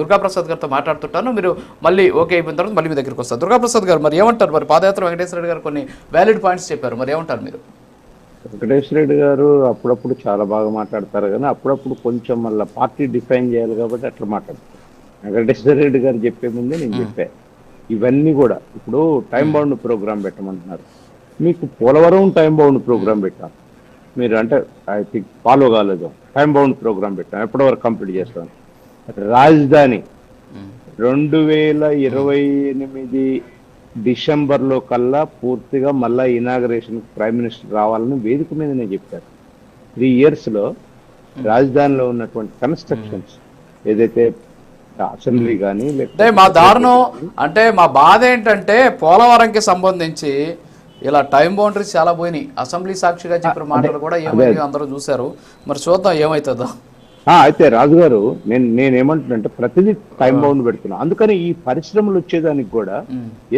దుర్గాప్రసాద్ గారితో మాట్లాడుతుంటాను. మీరు మళ్ళీ ఓకే అయిపోయిన తర్వాత మళ్ళీ మీ దగ్గరికి వస్తారు. దుర్గాప్రసాద్ గారు మరి ఏమంటారు? మరి పాదయాత్ర వెంకటేశ్వర రెడ్డి గారు కొన్ని వ్యాలిడ్ పాయింట్స్ చెప్పారు. మరి ఏమంటారు మీరు? వెంకటేశ్వర రెడ్డి గారు అప్పుడప్పుడు చాలా బాగా మాట్లాడతారు కానీ అప్పుడప్పుడు కొంచెం మళ్ళీ పార్టీ డిఫైన్ చేయాలి కాబట్టి అట్లా మాట్లాడతారు. వెంకటేశ్వర రెడ్డి గారు చెప్పే ముందే నేను చెప్పా. ఇవన్నీ కూడా ఇప్పుడు టైం బౌండ్ ప్రోగ్రామ్ పెట్టమంటున్నారు. మీకు పోలవరం టైం బౌండ్ ప్రోగ్రామ్ పెట్టాం. మీరు అంటే ఐ థింక్ ఫాలో కాలేదు టైం బౌండ్ ప్రోగ్రామ్ పెట్టాం. ఎప్పటి వరకు కంప్లీట్ చేస్తాం? రాజధాని. రెండు వేల ఇరవై ఎనిమిది డిసెంబర్లో కల్లా పూర్తిగా మళ్ళా ఇనాగరేషన్ ప్రైమ్ మినిస్టర్ రావాలని వేదిక మీద నేను చెప్పాను. త్రీ ఇయర్స్లో రాజధానిలో ఉన్నటువంటి కన్స్ట్రక్షన్స్ ఏదైతే అసెంబ్లీ కానీ అంటే మా దారుణం అంటే మా బాధ ఏంటంటే పోలవరంకి సంబంధించి ఇలా టైం బౌండరీస్ చాలా పోయినాయి. అసెంబ్లీ సాక్షిగా చెప్పిన మాటలు కూడా ఏమైనా అందరూ చూశారు. మరి చూద్దాం ఏమవుతుందో అయితే రాజుగారు నేను నేనేమంటున్నానంటే ప్రతిదీ టైం బౌండ్ పెడుతున్నా. అందుకని ఈ పరిశ్రమలు వచ్చేదానికి కూడా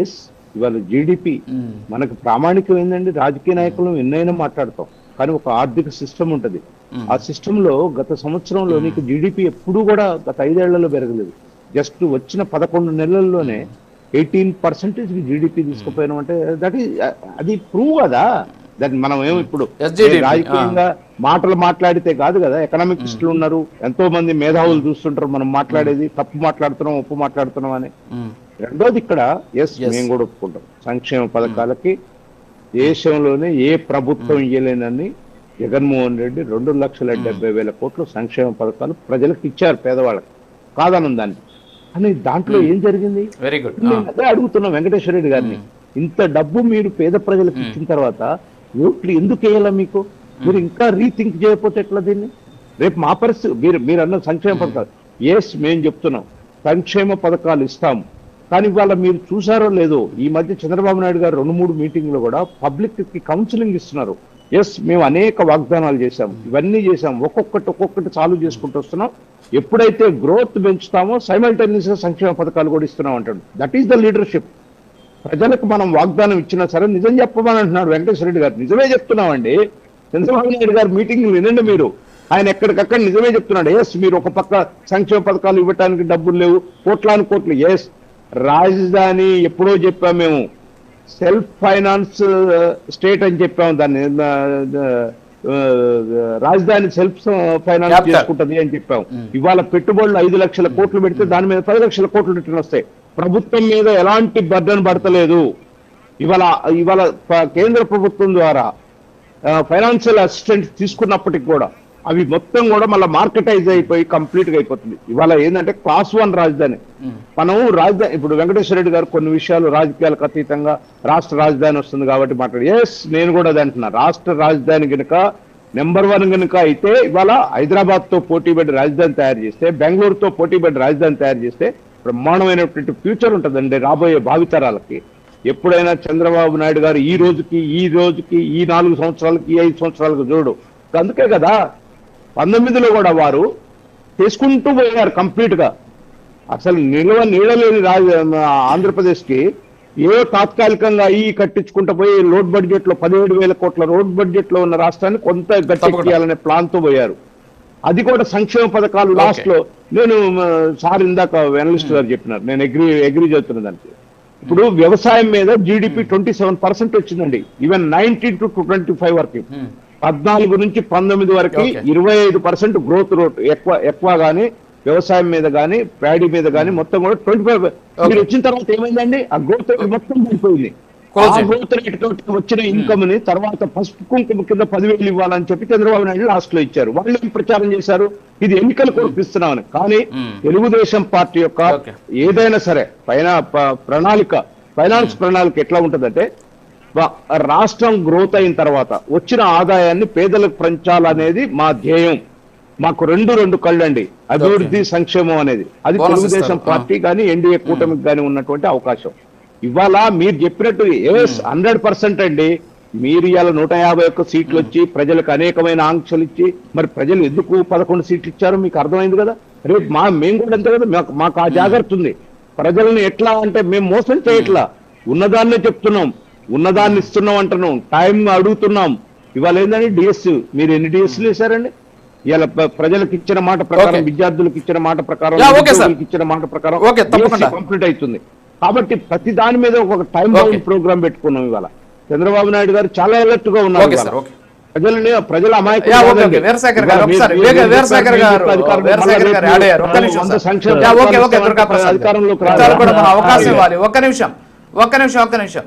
ఎస్ ఇవాళ జీడిపి. మనకు ప్రామాణికం ఏంటండి రాజకీయ నాయకులు ఎన్నైనా మాట్లాడతాం. కానీ ఒక ఆర్థిక సిస్టమ్ ఉంటది. ఆ సిస్టమ్లో గత సంవత్సరంలో నీకు జీడిపి ఎప్పుడూ కూడా గత ఐదేళ్ళలో పెరగలేదు. జస్ట్ వచ్చిన పదకొండు నెలల్లోనే ఎయిటీన్ పర్సెంటేజ్ జీడిపి తీసుకుపోయినాం అంటే దట్ అది ప్రూవ్ కదా. దాన్ని మనం ఏమో ఇప్పుడు SGDP, రాజకీయంగా మాటలు మాట్లాడితే కాదు కదా ఎకనామిక్స్టులు ఉన్నారు ఎంతో మంది మేధావులు చూస్తుంటారు మనం మాట్లాడేది తప్పు మాట్లాడుతున్నాం ఉప్పు మాట్లాడుతున్నాం అని. రెండోది ఇక్కడ ఎస్ మేము కూడా ఒప్పుకుంటాం. సంక్షేమ పథకాలకి దేశంలోనే ఏ ప్రభుత్వం ఇయ్యలేనని జగన్మోహన్ రెడ్డి రెండు లక్షల డెబ్బై వేల కోట్లు సంక్షేమ పథకాలు ప్రజలకు ఇచ్చారు పేదవాళ్ళకి. కాదనం దాన్ని. కానీ దాంట్లో ఏం జరిగింది? వెరీ గుడ్ అదే అడుగుతున్నాం వెంకటేశ్వర రెడ్డి గారిని. ఇంత డబ్బు మీరు పేద ప్రజలకు ఇచ్చిన తర్వాత ఓట్లు ఎందుకు వేయాలా మీకు? మీరు ఇంకా రీథింక్ చేయకపోతే ఎట్లా దీన్ని? రేపు మా పరిస్థితి మీరు మీరు అన్న సంక్షేమ పథకాలు. ఎస్ మేము చెప్తున్నాం. సంక్షేమ పథకాలు ఇస్తాం కానీ ఇవాళ మీరు చూసారో లేదో ఈ మధ్య చంద్రబాబు నాయుడు గారు రెండు మూడు మీటింగ్లు కూడా పబ్లిక్కి కౌన్సిలింగ్ ఇస్తున్నారు. ఎస్ మేము అనేక వాగ్దానాలు చేశాం ఇవన్నీ చేశాం ఒక్కొక్కటి ఒక్కొక్కటి చాలు చేసుకుంటూ వస్తున్నాం. ఎప్పుడైతే గ్రోత్ పెంచుతామో సైమల్టేనియస్గా సంక్షేమ పథకాలు కూడా ఇస్తున్నాం అంటాడు. దట్ ఈస్ ద లీడర్షిప్ ప్రజలకు మనం వాగ్దానం ఇచ్చినా సరే నిజం చెప్పమని అంటున్నాడు వెంకటేశ్వర రెడ్డి గారు. నిజమే చెప్తున్నామండి. చంద్రబాబు నాయుడు గారు మీటింగ్లు వినండి మీరు. ఆయన ఎక్కడికక్కడ నిజమే చెప్తున్నాడు. ఎస్ మీరు ఒక పక్క సంక్షేమ పథకాలు ఇవ్వటానికి డబ్బులు లేవు. కోట్లాను కోట్లు. ఎస్ రాజధాని ఎప్పుడో చెప్పాం మేము. సెల్ఫ్ ఫైనాన్స్ స్టేట్ అని చెప్పాము దాన్ని. రాజధాని సెల్ఫ్ ఫైనాన్స్. చేసుకుంటది అని చెప్పాం. ఇవాళ పెట్టుబడులు ఐదు లక్షల కోట్లు పెడితే దాని మీద పది లక్షల కోట్లు రిటర్న్ వస్తాయి. ప్రభుత్వం మీద ఎలాంటి బర్డన్ పడతలేదు. ఇవాళ ఇవాళ కేంద్ర ప్రభుత్వం ద్వారా ఫైనాన్షియల్ అసిస్టెంట్ తీసుకున్నప్పటికి కూడా అవి మొత్తం కూడా మళ్ళీ మార్కెటైజ్ అయిపోయి కంప్లీట్గా అయిపోతుంది. ఇవాళ ఏంటంటే క్లాస్ వన్ రాజధాని. మనం రాజధాని ఇప్పుడు వెంకటేశ్వర రెడ్డి గారు కొన్ని విషయాలు రాజకీయాలకు అతీతంగా రాష్ట్ర రాజధాని వస్తుంది కాబట్టి మాట్లాడి. ఎస్ నేను కూడా అది అంటున్నా. రాష్ట్ర రాజధాని గనుక నెంబర్ వన్ గనుక అయితే ఇవాళ హైదరాబాద్తో పోటీ పడి రాజధాని తయారు చేస్తే బెంగళూరుతో పోటీ పడి రాజధాని తయారు చేస్తే బ్రహ్మాండమైనటువంటి ఫ్యూచర్ ఉంటుందండి రాబోయే భావితరాలకి. ఎప్పుడైనా చంద్రబాబు నాయుడు గారు ఈ రోజుకి ఈ రోజుకి ఈ నాలుగు సంవత్సరాలకి ఈ ఐదు సంవత్సరాలకు చూడు. అందుకే కదా పంతొమ్మిదిలో కూడా వారు చేసుకుంటూ పోయారు కంప్లీట్గా. అసలు నిల్వ నీడలేని రాజ ఆంధ్రప్రదేశ్కి ఏ తాత్కాలికంగా ఈ కట్టించుకుంటూ పోయి రోడ్ బడ్జెట్లో పదిహేడు వేల కోట్ల రోడ్ బడ్జెట్లో ఉన్న రాష్ట్రాన్ని కొంత గట్టెక్కియాలనే ప్లాన్తో పోయారు. అది కూడా సంక్షేమ పథకాలు లాస్ట్లో నేను సార్ ఇందాక అనలిస్ట్ గారు చెప్పినారు. నేను అగ్రి అగ్రి చేస్తున్న దానికి. ఇప్పుడు వ్యవసాయం మీద జీడిపి ట్వంటీ సెవెన్ పర్సెంట్ వచ్చిందండి. Even nineteen to twenty five వరకు పద్నాలుగు నుంచి పంతొమ్మిది వరకు. ఇరవై ఐదు పర్సెంట్ గ్రోత్ రేట్ ఎక్కువ ఎక్కువ గానీ వ్యవసాయం మీద గానీ ప్యాడీ మీద గానీ మొత్తం కూడా ట్వంటీ ఫైవ్ మీరు వచ్చిన తర్వాత ఏమైందండి? ఆ గ్రోత్ రేట్ మొత్తం పడిపోయింది ఆ. గ్రోత్ రేట్ తోటి వచ్చిన ఇన్కమ్ని తర్వాత పసుపు కుంకుమ కింద పదివేలు ఇవ్వాలని చెప్పి చంద్రబాబు నాయుడు లాస్ట్లో ఇచ్చారు. వాళ్ళు ఏం ప్రచారం చేశారు? ఇది ఎన్నికల కొరకు ఇస్తున్నామని కానీ తెలుగుదేశం పార్టీ యొక్క. ఏదైనా సరే పైన ప్రణాళిక ఫైనాన్స్ ప్రణాళిక ఎట్లా ఉంటుందంటే రాష్ట్రం గ్రోత్ అయిన తర్వాత వచ్చిన ఆదాయాన్ని పేదలకు పంచాలనేది మా ధ్యేయం. మాకు రెండు రెండు కళ్ళండి. అభివృద్ధి సంక్షేమం అనేది. అది తెలుగుదేశం. పార్టీ కానీ ఎన్డీఏ కూటమికి కానీ ఉన్నటువంటి అవకాశం. ఇవాళ మీరు చెప్పినట్టు ఎస్ హండ్రెడ్ పర్సెంట్ అండి. మీరు ఇవాళ నూట యాభై ఒక్క సీట్లు వచ్చి ప్రజలకు అనేకమైన ఆంక్షలు ఇచ్చి మరి ప్రజలు ఎందుకు పదకొండు సీట్లు ఇచ్చారో? మీకు అర్థమైంది కదా? రేపు మా మేము కూడా అంతే కదా? మాకు- మాకు ఆ జాగ్రత్త ఉంది. ప్రజల్ని ఎట్లా అంటే మేము మోసం చేయట్లా. ఉన్నదాన్నే చెప్తున్నాం. ఉన్నదాన్ని ఇస్తున్నాం అంటున్నాం. టైం అడుగుతున్నాం. ఇవాళ ఏంటంటే డిఎస్ మీరు ఎన్ని డిఎస్లు వేశారండి? ఇలా ప్ర- ప్రజలకు ఇచ్చిన మాట ప్రకారం. విద్యార్థులకు ఇచ్చిన మాట ప్రకారం ఇచ్చిన మాట ప్రకారం. కంప్లీట్ అవుతుంది కాబట్టి ప్రతి దాని మీద ఒక టైం. బౌండ్ ప్రోగ్రామ్ పెట్టుకున్నాం ఇవాళ. చంద్రబాబు నాయుడు గారు చాలా అలర్ట్గా ఉన్నారు ప్రజలని ప్రజల గారు. అధికారంలోకి ఒక్క నిమిషం ఒక్క నిమిషం ఒక్క నిమిషం